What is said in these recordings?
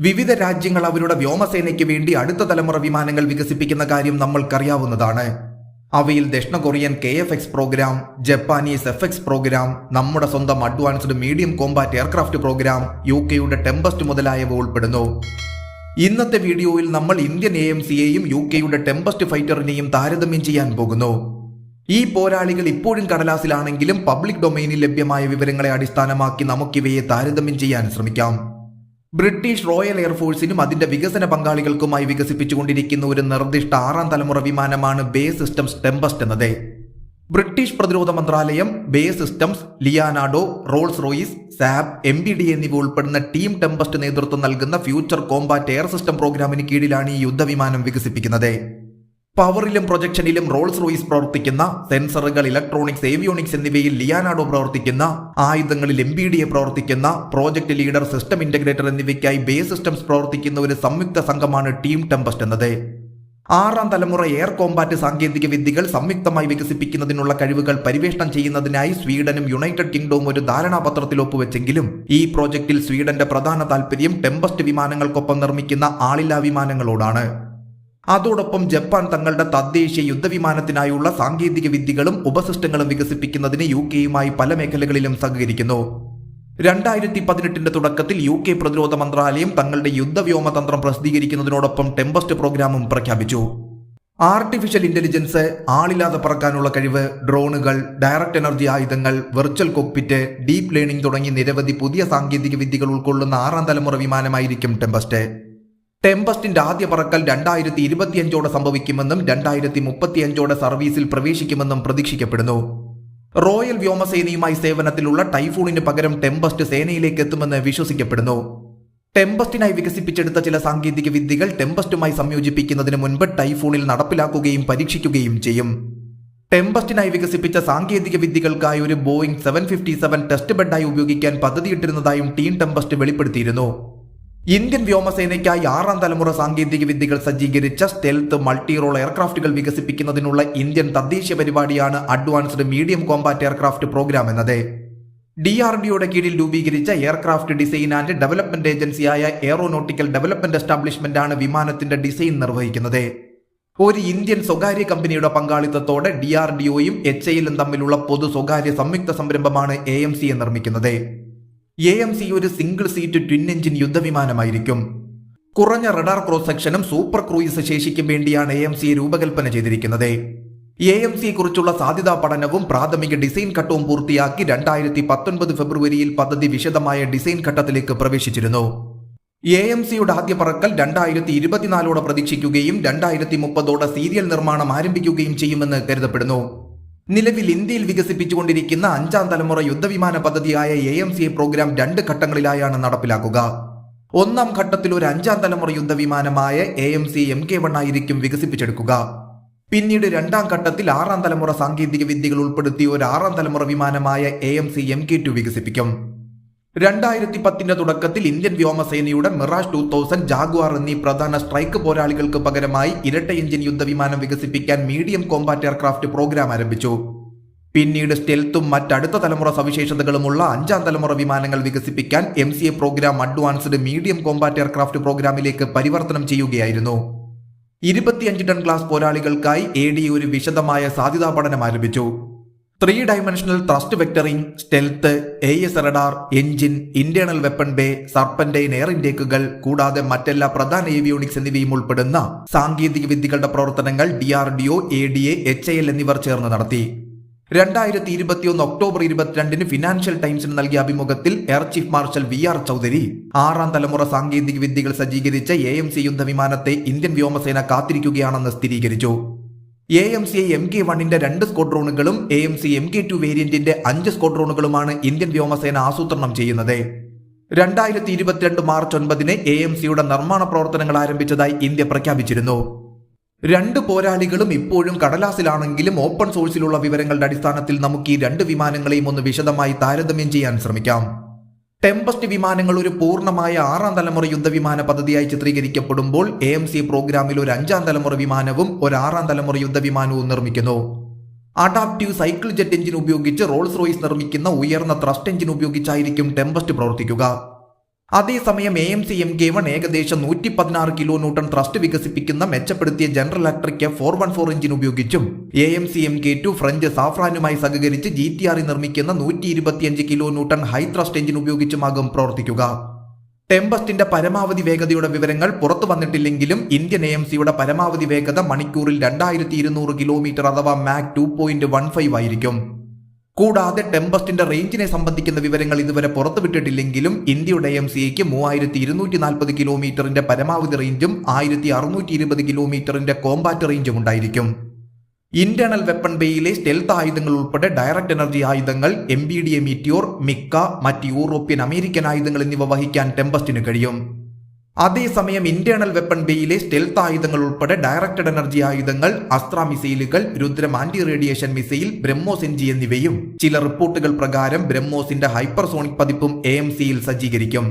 വിവിധ രാജ്യങ്ങൾ അവരുടെ വ്യോമസേനയ്ക്ക് വേണ്ടി അടുത്ത തലമുറ വിമാനങ്ങൾ വികസിപ്പിക്കുന്ന കാര്യം നമ്മൾക്കറിയാവുന്നതാണ്. അവയിൽ ദക്ഷിണ Korean K F X program Japanese F X program നമ്മുടെ സ്വന്തം advanced medium combat aircraft program U കെയുടെ ടെമ്പസ്റ്റ് മുതലായവ ഉൾപ്പെടുന്നു. ഇന്നത്തെ വീഡിയോയിൽ നമ്മൾ ഇന്ത്യൻ എ എം സിയെയും യു കെയുടെ ടെമ്പസ്റ്റ് ഫൈറ്ററിനെയും താരതമ്യം ചെയ്യാൻ പോകുന്നു. ഈ പോരാളികൾ ഇപ്പോഴും കടലാസിലാണെങ്കിലും പബ്ലിക് ഡൊമൈനിൽ ലഭ്യമായ വിവരങ്ങളെ അടിസ്ഥാനമാക്കി നമുക്കിവയെ താരതമ്യം ചെയ്യാൻ ശ്രമിക്കാം. ബ്രിട്ടീഷ് റോയൽ എയർഫോഴ്സിനും അതിന്റെ വികസന പങ്കാളികൾക്കുമായി വികസിപ്പിച്ചുകൊണ്ടിരിക്കുന്ന ഒരു നിർദ്ദിഷ്ട ആറാം തലമുറ വിമാനമാണ് ബേ സിസ്റ്റംസ് ടെമ്പസ്റ്റ് എന്നത്. ബ്രിട്ടീഷ് പ്രതിരോധ മന്ത്രാലയം BAE systems Leonardo Rolls Royce Saab M B D എന്നിവ ഉൾപ്പെടുന്ന ടീം ടെമ്പസ്റ്റ് നേതൃത്വം നൽകുന്ന ഫ്യൂച്ചർ കോംബാറ്റ് എയർ സിസ്റ്റം പ്രോഗ്രാമിന് കീഴിലാണ് ഈ യുദ്ധവിമാനം വികസിപ്പിക്കുന്നത്. പവറിലും പ്രൊജക്ഷനിലും റോൾസ് റോയിസ് പ്രവർത്തിക്കുന്ന സെൻസറുകൾ ഇലക്ട്രോണിക്സ് ഏവിയോണിക്സ് എന്നിവയിൽ ലിയാനാഡോ പ്രവർത്തിക്കുന്ന ആയുധങ്ങളിൽ എം ബി ഡി എ പ്രവർത്തിക്കുന്ന പ്രോജക്ട് ലീഡർ സിസ്റ്റം ഇന്റഗ്രേറ്റർ എന്നിവയ്ക്കായി ബേസ് സിസ്റ്റംസ് പ്രവർത്തിക്കുന്ന ഒരു സംയുക്ത സംഘമാണ് ടീം ടെമ്പസ്റ്റ് എന്നത്. ആറാം തലമുറ എയർ കോമ്പാറ്റ് സാങ്കേതിക വിദ്യകൾ സംയുക്തമായി വികസിപ്പിക്കുന്നതിനുള്ള കഴിവുകൾ പരിവേഷണം ചെയ്യുന്നതിനായി സ്വീഡനും യുണൈറ്റഡ് കിങ്ഡവും ഒരു ധാരണാപത്രത്തിൽ ഒപ്പുവെച്ചെങ്കിലും ഈ പ്രോജക്റ്റിൽ സ്വീഡന്റെ പ്രധാന താൽപര്യം ടെമ്പസ്റ്റ് വിമാനങ്ങൾക്കൊപ്പം നിർമ്മിക്കുന്ന ആളില്ലാ വിമാനങ്ങളോടാണ്. അതോടൊപ്പം ജപ്പാൻ തങ്ങളുടെ തദ്ദേശീയ യുദ്ധവിമാനത്തിനായുള്ള സാങ്കേതിക വിദ്യകളും ഉപസിസ്റ്റങ്ങളും വികസിപ്പിക്കുന്നതിന് യു കെയുമായി പല മേഖലകളിലും സഹകരിക്കുന്നു. രണ്ടായിരത്തി പതിനെട്ടിന്റെ തുടക്കത്തിൽ യു കെ പ്രതിരോധ മന്ത്രാലയം തങ്ങളുടെ യുദ്ധവ്യോമതന്ത്രം പ്രസിദ്ധീകരിക്കുന്നതിനോടൊപ്പം ടെമ്പസ്റ്റ് പ്രോഗ്രാമും പ്രഖ്യാപിച്ചു. ആർട്ടിഫിഷ്യൽ ഇന്റലിജൻസ് ആളില്ലാതെ പറക്കാനുള്ള കഴിവ് ഡ്രോണുകൾ ഡയറക്ട് എനർജി ആയുധങ്ങൾ വെർച്വൽ കോക്പിറ്റ് ഡീപ് ലേണിംഗ് തുടങ്ങി നിരവധി പുതിയ സാങ്കേതിക വിദ്യകൾ ഉൾക്കൊള്ളുന്ന ആറാം തലമുറ വിമാനമായിരിക്കും ടെമ്പസ്റ്റ്. ടെമ്പസ്റ്റിന്റെ ആദ്യ പറക്കൽ രണ്ടായിരത്തി ഇരുപത്തിയഞ്ചോടെ സംഭവിക്കുമെന്നും രണ്ടായിരത്തി മുപ്പത്തിയഞ്ചോടെ സർവീസിൽ പ്രവേശിക്കുമെന്നും പ്രതീക്ഷിക്കപ്പെടുന്നു. റോയൽ വ്യോമസേനയുമായി സേവനത്തിലുള്ള ടൈഫൂണിന് പകരം ടെമ്പസ്റ്റ് സേനയിലേക്ക് എത്തുമെന്ന് വിശ്വസിക്കപ്പെടുന്നു. ടെമ്പസ്റ്റിനായി വികസിപ്പിച്ചെടുത്ത ചില സാങ്കേതിക വിദ്യകൾ ടെമ്പസ്റ്റുമായി സംയോജിപ്പിക്കുന്നതിന് മുൻപ് ടൈഫൂണിൽ നടപ്പിലാക്കുകയും പരീക്ഷിക്കുകയും ചെയ്യും. ടെമ്പസ്റ്റിനായി വികസിപ്പിച്ച സാങ്കേതിക വിദ്യകൾക്കായി ഒരു Boeing seven fifty seven test ബെഡായി ഉപയോഗിക്കാൻ പദ്ധതിയിട്ടിരുന്നതായും ടീം ടെമ്പസ്റ്റ് വെളിപ്പെടുത്തിയിരുന്നു. ഇന്ത്യൻ വ്യോമസേനയ്ക്കായി ആറാം തലമുറ സാങ്കേതിക വിദ്യകൾ സജ്ജീകരിച്ച സ്റ്റെൽത്ത് മൾട്ടി റോൾ എയർക്രാഫ്റ്റുകൾ വികസിപ്പിക്കുന്നതിനുള്ള ഇന്ത്യൻ തദ്ദേശീയ പരിപാടിയാണ് advanced medium combat aircraft program എന്നത്. ഡി ആർ ഡിയുടെ കീഴിൽ രൂപീകരിച്ച എയർക്രാഫ്റ്റ് ഡിസൈൻ ആൻഡ് ഡെവലപ്മെന്റ് ഏജൻസിയായ എയറോനോട്ടിക്കൽ ഡെവലപ്മെന്റ് എസ്റ്റാബ്ലിഷ്മെന്റ് ആണ് വിമാനത്തിന്റെ ഡിസൈൻ നിർവഹിക്കുന്നത്. ഒരു ഇന്ത്യൻ സ്വകാര്യ കമ്പനിയുടെ പങ്കാളിത്തത്തോടെ ഡി ആർ ഡിഒയും എച്ച് തമ്മിലുള്ള പൊതു സ്വകാര്യ സംയുക്ത സംരംഭമാണ് എ എം സിയെ നിർമ്മിക്കുന്നത്. എ എം സി ഒരു സിംഗിൾ സീറ്റ് ട്വിൻ എഞ്ചിൻ യുദ്ധവിമാനമായിരിക്കും. കുറഞ്ഞ റഡാർ ക്രോസ് സെക്ഷനും സൂപ്പർ ക്രൂയിസ് ശേഷിക്കും വേണ്ടിയാണ് എ എം സിയെ രൂപകൽപ്പന ചെയ്തിരിക്കുന്നത്. എ എം സിയെ കുറിച്ചുള്ള സാധ്യതാ പഠനവും പ്രാഥമിക ഡിസൈൻ ഘട്ടവും പൂർത്തിയാക്കി രണ്ടായിരത്തി പത്തൊൻപത് ഫെബ്രുവരിയിൽ പദ്ധതി വിശദമായ ഡിസൈൻ ഘട്ടത്തിലേക്ക് പ്രവേശിച്ചിരുന്നു. എ എം സിയുടെ ആദ്യ പറക്കൽ രണ്ടായിരത്തി ഇരുപത്തിനാലോടെ പ്രതീക്ഷിക്കുകയും രണ്ടായിരത്തി മുപ്പതോടെ സീരിയൽ നിർമ്മാണം ആരംഭിക്കുകയും ചെയ്യുമെന്ന് കരുതപ്പെടുന്നു. നിലവിൽ ഇന്ത്യയിൽ വികസിപ്പിച്ചുകൊണ്ടിരിക്കുന്ന അഞ്ചാം തലമുറ യുദ്ധവിമാന പദ്ധതിയായ എ എം സി പ്രോഗ്രാം രണ്ട് ഘട്ടങ്ങളിലായാണ് നടപ്പിലാക്കുക. ഒന്നാം ഘട്ടത്തിൽ ഒരു അഞ്ചാം തലമുറ യുദ്ധവിമാനമായ A M C M K one ആയിരിക്കും വികസിപ്പിച്ചെടുക്കുക. പിന്നീട് രണ്ടാം ഘട്ടത്തിൽ ആറാം തലമുറ സാങ്കേതിക വിദ്യകൾ ഉൾപ്പെടുത്തി ഒരു ആറാം തലമുറ വിമാനമായ A M C M K two വികസിപ്പിക്കും. രണ്ടായിരത്തി പത്തിന്റെ തുടക്കത്തിൽ ഇന്ത്യൻ വ്യോമസേനയുടെ മിറാഷ് ടു തൗസൻഡ് ജാഗ്വാർ എന്നീ പ്രധാന സ്ട്രൈക്ക് പോരാളികൾക്ക് പകരമായി ഇരട്ട എഞ്ചിൻ യുദ്ധവിമാനം വികസിപ്പിക്കാൻ മീഡിയം കോമ്പാറ്റ് എയർക്രാഫ്റ്റ് പ്രോഗ്രാം ആരംഭിച്ചു. പിന്നീട് സ്റ്റെൽത്തും മറ്റടുത്ത തലമുറ സവിശേഷതകളുമുള്ള അഞ്ചാം തലമുറ വിമാനങ്ങൾ വികസിപ്പിക്കാൻ M C A program advanced medium combat aircraft പ്രോഗ്രാമിലേക്ക് പരിവർത്തനം ചെയ്യുകയായിരുന്നു. ഇരുപത്തിയഞ്ച് ടൺ ക്ലാസ് പോരാളികൾക്കായി എ ഡി ഒരു വിശദമായ സാധ്യതാ പഠനം ആരംഭിച്ചു. Three dimensional thrust vectoring stealth A S radar engine internal weapon bay serpentine air ഇൻടേക്കുകൾ കൂടാതെ മറ്റെല്ലാ പ്രധാന ഏവിയോണിക്സ് എന്നിവയും ഉൾപ്പെടുന്ന സാങ്കേതിക വിദ്യകളുടെ പ്രവർത്തനങ്ങൾ D R D O A D A H I L എന്നിവർ ചേർന്ന് നടത്തി. രണ്ടായിരത്തി ഇരുപത്തിയൊന്ന് ഒക്ടോബർ ഇരുപത്തിരണ്ടിന് ഫിനാൻഷ്യൽ ടൈംസിന് നൽകിയ അഭിമുഖത്തിൽ air chief marshal V R Chaudhari ആറാം തലമുറ സാങ്കേതിക വിദ്യകൾ സജ്ജീകരിച്ച എ എം സി യുദ്ധവിമാനത്തെ ഇന്ത്യൻ വ്യോമസേന കാത്തിരിക്കുകയാണെന്ന് സ്ഥിരീകരിച്ചു. A M C M K വണ്ണിന്റെ രണ്ട് സ്ക്വാഡ്രോണുകളും A M C M K two വേരിയന്റിന്റെ അഞ്ച് സ്ക്വാഡ്രോണുകളുമാണ് ഇന്ത്യൻ വ്യോമസേന ആസൂത്രണം ചെയ്യുന്നത്. രണ്ടായിരത്തി ഇരുപത്തിരണ്ട് മാർച്ച് ഒൻപതിന് എ എം സിയുടെ നിർമ്മാണ പ്രവർത്തനങ്ങൾ ആരംഭിച്ചതായി ഇന്ത്യ പ്രഖ്യാപിച്ചിരുന്നു. രണ്ട് പോരാളികളും ഇപ്പോഴും കടലാസിലാണെങ്കിലും ഓപ്പൺ സോഴ്സിലുള്ള വിവരങ്ങളുടെ അടിസ്ഥാനത്തിൽ നമുക്ക് ഈ രണ്ട് വിമാനങ്ങളെയും ഒന്ന് വിശദമായി താരതമ്യം ചെയ്യാൻ ശ്രമിക്കാം. ടെമ്പസ്റ്റ് വിമാനങ്ങൾ ഒരു പൂർണമായ ആറാം തലമുറ യുദ്ധവിമാന പദ്ധതിയായി ചിത്രീകരിക്കപ്പെടുമ്പോൾ എ എം സി പ്രോഗ്രാമിൽ ഒരു അഞ്ചാം തലമുറ വിമാനവും ഒരു ആറാം തലമുറ യുദ്ധവിമാനവും നിർമ്മിക്കുന്നു. അഡാപ്റ്റീവ് സൈക്കിൾ ജെറ്റ് എഞ്ചിൻ ഉപയോഗിച്ച് റോൾസ് റോയ്സ് നിർമ്മിക്കുന്ന ഉയർന്ന ത്രസ്റ്റ് എഞ്ചിൻ ഉപയോഗിച്ചായിരിക്കും ടെമ്പസ്റ്റ് പ്രവർത്തിക്കുക. അതേസമയം A M C M K one ഏകദേശം നൂറ്റി പതിനാറ് കിലോ ന്യൂട്ടൺ ത്രസ്റ്റ് വികസിപ്പിക്കുന്ന മെച്ചപ്പെടുത്തിയ general electric four one four engine ഉപയോഗിച്ചും A M C M K two French സാഫ്രാനുമായി സഹകരിച്ച് ജി ടി ആറിൽ നിർമ്മിക്കുന്ന നൂറ്റി ഇരുപത്തിയഞ്ച് kilo newton high thrust engine ഉപയോഗിച്ചുമാകും പ്രവർത്തിക്കുക. ടെമ്പസ്റ്റിന്റെ പരമാവധി വേഗതയുടെ വിവരങ്ങൾ പുറത്തു വന്നിട്ടില്ലെങ്കിലും ഇന്ത്യൻ എ എം സിയുടെ പരമാവധി വേഗത മണിക്കൂറിൽ രണ്ടായിരത്തി ഇരുന്നൂറ് കിലോമീറ്റർ അഥവാ Mach two point one five ആയിരിക്കും. കൂടാതെ ടെമ്പസ്റ്റിന്റെ റേഞ്ചിനെ സംബന്ധിക്കുന്ന വിവരങ്ങൾ ഇതുവരെ പുറത്തുവിട്ടിട്ടില്ലെങ്കിലും ഇന്ത്യയുടെ എം സിക്ക് മൂവായിരത്തി ഇരുന്നൂറ്റി നാൽപ്പത് കിലോമീറ്ററിന്റെ പരമാവധി റേഞ്ചും ആയിരത്തി അറുന്നൂറ്റി ഇരുപത് കിലോമീറ്ററിന്റെ കോമ്പാറ്റ് റേഞ്ചും ഉണ്ടായിരിക്കും. ഇന്റേണൽ വെപ്പൺ ബേയിലെ സ്റ്റെൽത്ത് ആയുധങ്ങൾ ഉൾപ്പെടെ ഡയറക്ട് എനർജി ആയുധങ്ങൾ M B D A Meteor മിക്ക മറ്റ് യൂറോപ്യൻ അമേരിക്കൻ ആയുധങ്ങൾ എന്നിവ വഹിക്കാൻ ടെമ്പസ്റ്റിന് കഴിയും. അതേസമയം ഇന്റേണൽ വെപ്പൺ ബേയിലെ സ്റ്റെൽത്ത് ആയുധങ്ങൾ ഉൾപ്പെടെ ഡയറക്റ്റഡ് എനർജി ആയുധങ്ങൾ അസ്ത്ര മിസൈലുകൾ Rudram anti radiation missile BrahMos NG എന്നിവയും. ചില റിപ്പോർട്ടുകൾ പ്രകാരം ബ്രഹ്മോസിന്റെ ഹൈപ്പർസോണിക് പതിപ്പും എ എം സിയിൽ സജ്ജീകരിക്കും.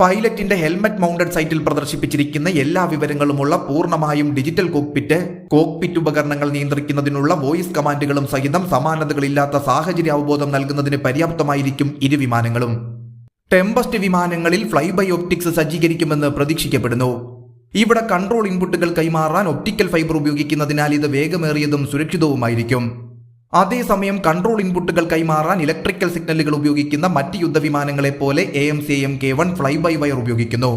പൈലറ്റിന്റെ ഹെൽമറ്റ് മൗണ്ടഡ് സൈറ്റിൽ പ്രദർശിപ്പിച്ചിരിക്കുന്ന എല്ലാ വിവരങ്ങളുമുള്ള പൂർണമായും ഡിജിറ്റൽ കോക്പിറ്റ് കോക്പിറ്റ് ഉപകരണങ്ങൾ നിയന്ത്രിക്കുന്നതിനുള്ള വോയിസ് കമാൻഡുകളും സഹിതം സമാനതകളില്ലാത്ത സാഹചര്യ അവബോധം നൽകുന്നതിന് പര്യാപ്തമായിരിക്കും ഇരു വിമാനങ്ങളും. ടെമ്പസ്റ്റ് വിമാനങ്ങളിൽ ഫ്ലൈ ബൈ ഒപ്റ്റിക്സ് സജ്ജീകരിക്കുമെന്ന് പ്രതീക്ഷിക്കപ്പെടുന്നു. ഇവിടെ കൺട്രോൾ ഇൻപുട്ടുകൾ കൈമാറാൻ ഒപ്റ്റിക്കൽ ഫൈബർ ഉപയോഗിക്കുന്നതിനാൽ ഇത് വേഗമേറിയതും സുരക്ഷിതവുമായിരിക്കും. അതേസമയം കൺട്രോൾ ഇൻപുട്ടുകൾ കൈമാറാൻ ഇലക്ട്രിക്കൽ സിഗ്നലുകൾ ഉപയോഗിക്കുന്ന മറ്റ് യുദ്ധവിമാനങ്ങളെ പോലെ A M C M K one fly by wire ഉപയോഗിക്കുന്നു.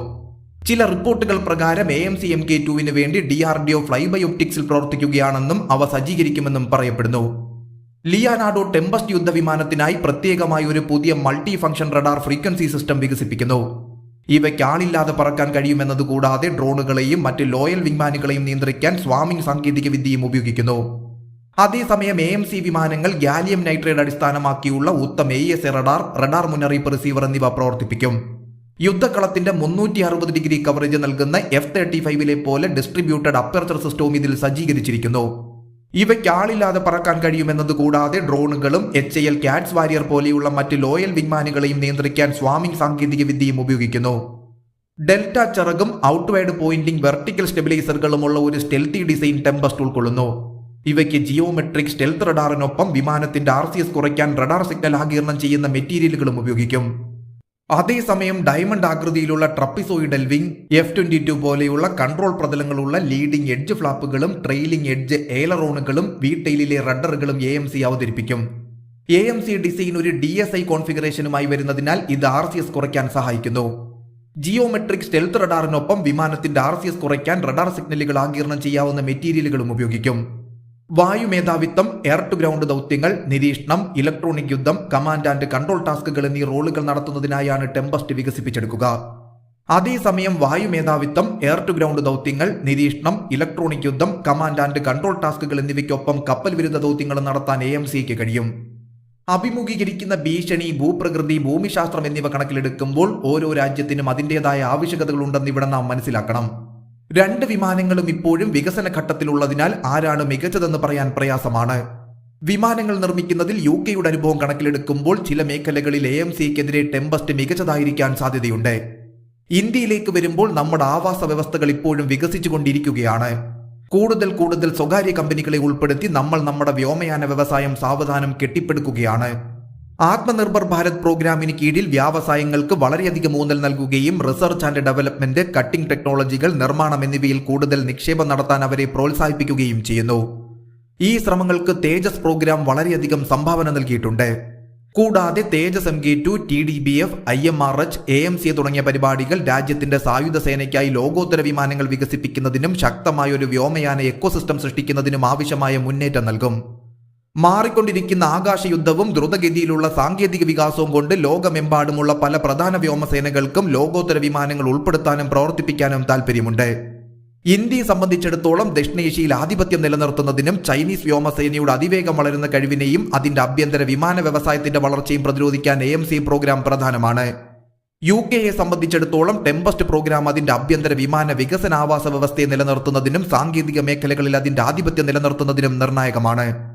ചില റിപ്പോർട്ടുകൾ പ്രകാരം A M C M K ടുവിന് വേണ്ടി D R D O fly by ഒപ്റ്റിക്സിൽ പ്രവർത്തിക്കുകയാണെന്നും അവ സജ്ജീകരിക്കുമെന്നും പറയപ്പെടുന്നു. ലിയാനാഡോ ടെമ്പസ്റ്റ് യുദ്ധവിമാനത്തിനായി പ്രത്യേകമായി ഒരു പുതിയ multi function radar frequency system വികസിപ്പിക്കുന്നു. ഇവയ്ക്ക് ആളില്ലാതെ പറക്കാൻ കഴിയുമെന്നത് കൂടാതെ ഡ്രോണുകളെയും മറ്റ് ലോയൽ വിമാനുകളെയും നിയന്ത്രിക്കാൻ സ്വാമിംഗ് സാങ്കേതിക വിദ്യയും ഉപയോഗിക്കുന്നു. അതേസമയം എ എം സി വിമാനങ്ങൾ ഗാലിയം നൈട്രേറ്റ് അടിസ്ഥാനമാക്കിയുള്ള Uttam A S radar radar മുന്നറിയിപ്പ് റിസീവർ എന്നിവ പ്രവർത്തിപ്പിക്കും. യുദ്ധക്കളത്തിന്റെ മുന്നൂറ്റി അറുപത് ഡിഗ്രി കവറേജ് നൽകുന്ന എഫ് തേർട്ടി ഫൈവിലെ പോലെ ഡിസ്ട്രിബ്യൂട്ടഡ് അപ്പർച്ചർ സിസ്റ്റവും ഇതിൽ സജ്ജീകരിച്ചിരിക്കുന്നു. ഇവയ്ക്ക് ആളില്ലാതെ പറക്കാൻ കഴിയുമെന്നത് കൂടാതെ ഡ്രോണുകളും എച്ച് എൽ കാറ്റ്സ് വാരിയർ പോലെയുള്ള മറ്റ് ലോയൽ വിമാനങ്ങളെയും നിയന്ത്രിക്കാൻ സ്വാമിംഗ് സാങ്കേതിക വിദ്യയും ഉപയോഗിക്കുന്നു. ഡെൽറ്റ ചിറകും ഔട്ട്വേഡ് പോയിന്റിംഗ് വെർട്ടിക്കൽ സ്റ്റെബിലൈസറുകളുമുള്ള ഒരു സ്റ്റെൽത്തി ഡിസൈൻ ടെമ്പസ്റ്റ് ഉൾക്കൊള്ളുന്നു. ഇവയ്ക്ക് ജിയോമെട്രിക് സ്റ്റെൽത്ത് റഡാറിനൊപ്പം വിമാനത്തിന്റെ ആർ കുറയ്ക്കാൻ റഡാർ സിഗ്നൽ ആഗിരണം ചെയ്യുന്ന മെറ്റീരിയലുകളും ഉപയോഗിക്കും. അതേസമയം ഡയമണ്ട് ആകൃതിയിലുള്ള trapezoidal wing F twenty two പോലെയുള്ള കൺട്രോൾ പ്രതലങ്ങളുള്ള ലീഡിംഗ് എഡ്ജ് ഫ്ലാപ്പുകളും ട്രെയിലിംഗ് എഡ്ജ് ഏലറോണുകളും വീട്ടെയിലെ റഡറുകളും എ എം സി അവതരിപ്പിക്കും. എ എം സി ഡിസൈൻ ഒരു ഡി എസ് ഐ കോൺഫിഗറേഷനുമായി വരുന്നതിനാൽ ഇത് ആർ സി എസ് കുറയ്ക്കാൻ സഹായിക്കുന്നു. ജിയോമെട്രിക് സ്റ്റെൽത്ത് റഡാറിനൊപ്പം വിമാനത്തിന്റെ ആർ സി എസ് കുറയ്ക്കാൻ റഡാർ സിഗ്നലുകൾ ആഗിരണം ചെയ്യാവുന്ന മെറ്റീരിയലുകളും ഉപയോഗിക്കും. വായു മേധാവിത്വം എയർ ടു ഗ്രൗണ്ട് ദൗത്യങ്ങൾ നിരീക്ഷണം ഇലക്ട്രോണിക് യുദ്ധം കമാൻഡ് ആൻഡ് കൺട്രോൾ ടാസ്കുകൾ എന്നീ റോളുകൾ നടത്തുന്നതിനായാണ് ടെമ്പസ്റ്റ് വികസിപ്പിച്ചെടുക്കുക. അതേസമയം വായു മേധാവിത്വം എയർ ടു ഗ്രൗണ്ട് ദൗത്യങ്ങൾ നിരീക്ഷണം ഇലക്ട്രോണിക് യുദ്ധം കമാൻഡ് ആൻഡ് കൺട്രോൾ ടാസ്കുകൾ എന്നിവയ്ക്കൊപ്പം കപ്പൽ വിരുദ്ധ ദൗത്യങ്ങൾ നടത്താൻ എ എം സിക്ക് കഴിയും. അഭിമുഖീകരിക്കുന്ന ഭീഷണി ഭൂപ്രകൃതി ഭൂമിശാസ്ത്രം എന്നിവ കണക്കിലെടുക്കുമ്പോൾ ഓരോ രാജ്യത്തിനും അതിന്റെതായ ആവശ്യകതകളുണ്ടെന്ന് ഇവിടെ നാം മനസ്സിലാക്കണം. രണ്ട് വിമാനങ്ങളും ഇപ്പോഴും വികസന ഘട്ടത്തിലുള്ളതിനാൽ ആരാണ് മികച്ചതെന്ന് പറയാൻ പ്രയാസമാണ്. വിമാനങ്ങൾ നിർമ്മിക്കുന്നതിൽ യു കെയുടെ അനുഭവം കണക്കിലെടുക്കുമ്പോൾ ചില മേഖലകളിൽ എ എം സിക്കെതിരെ ടെമ്പസ്റ്റ് മികച്ചതായിരിക്കാൻ സാധ്യതയുണ്ട്. ഇന്ത്യയിലേക്ക് വരുമ്പോൾ നമ്മുടെ ആവാസ വ്യവസ്ഥകൾ ഇപ്പോഴും വികസിച്ചുകൊണ്ടിരിക്കുകയാണ്. കൂടുതൽ കൂടുതൽ സ്വകാര്യ കമ്പനികളെ ഉൾപ്പെടുത്തി നമ്മൾ നമ്മുടെ വ്യോമയാന വ്യവസായം സാവധാനം കെട്ടിപ്പടുക്കുകയാണ്. ആത്മനിർഭർ ഭാരത് പ്രോഗ്രാമിന് കീഴിൽ വ്യാവസായങ്ങൾക്ക് വളരെയധികം ഊന്നൽ നൽകുകയും റിസർച്ച് ആൻഡ് ഡെവലപ്മെന്റ് കട്ടിംഗ് ടെക്നോളജികൾ നിർമ്മാണം എന്നിവയിൽ കൂടുതൽ നിക്ഷേപം നടത്താൻ അവരെ പ്രോത്സാഹിപ്പിക്കുകയും ചെയ്യുന്നു. ഈ ശ്രമങ്ങൾക്ക് തേജസ് പ്രോഗ്രാം വളരെയധികം സംഭാവന നൽകിയിട്ടുണ്ട്. കൂടാതെ Tejas M K two T D B F I M R H A M C തുടങ്ങിയ പരിപാടികൾ രാജ്യത്തിന്റെ സായുധ സേനയ്ക്കായി ലോകോത്തര വിമാനങ്ങൾ വികസിപ്പിക്കുന്നതിനും ശക്തമായ ഒരു വ്യോമയാന എക്കോസിസ്റ്റം സൃഷ്ടിക്കുന്നതിനും ആവശ്യമായ മുന്നേറ്റം നൽകും. മാറിക്കൊണ്ടിരിക്കുന്ന ആകാശയുദ്ധവും ദ്രുതഗതിയിലുള്ള സാങ്കേതിക വികാസവും കൊണ്ട് ലോകമെമ്പാടുമുള്ള പല പ്രധാന വ്യോമസേനകൾക്കും ലോകോത്തര വിമാനങ്ങൾ ഉൾപ്പെടുത്താനും പ്രവർത്തിപ്പിക്കാനും താൽപ്പര്യമുണ്ട് ഇന്ത്യയെ സംബന്ധിച്ചിടത്തോളം ദക്ഷിണേഷ്യയിൽ ആധിപത്യം നിലനിർത്തുന്നതിനും ചൈനീസ് വ്യോമസേനയുടെ അതിവേഗം വളരുന്ന കഴിവിനെയും അതിന്റെ ആഭ്യന്തര വിമാന വ്യവസായത്തിന്റെ വളർച്ചയും പ്രതിരോധിക്കാൻ എ പ്രോഗ്രാം പ്രധാനമാണ്. യു കെയെ സംബന്ധിച്ചിടത്തോളം ടെമ്പസ്റ്റ് പ്രോഗ്രാം അതിന്റെ ആഭ്യന്തര വിമാന വികസന ആവാസ വ്യവസ്ഥയെ നിലനിർത്തുന്നതിനും സാങ്കേതിക മേഖലകളിൽ അതിന്റെ ആധിപത്യം നിലനിർത്തുന്നതിനും നിർണായകമാണ്.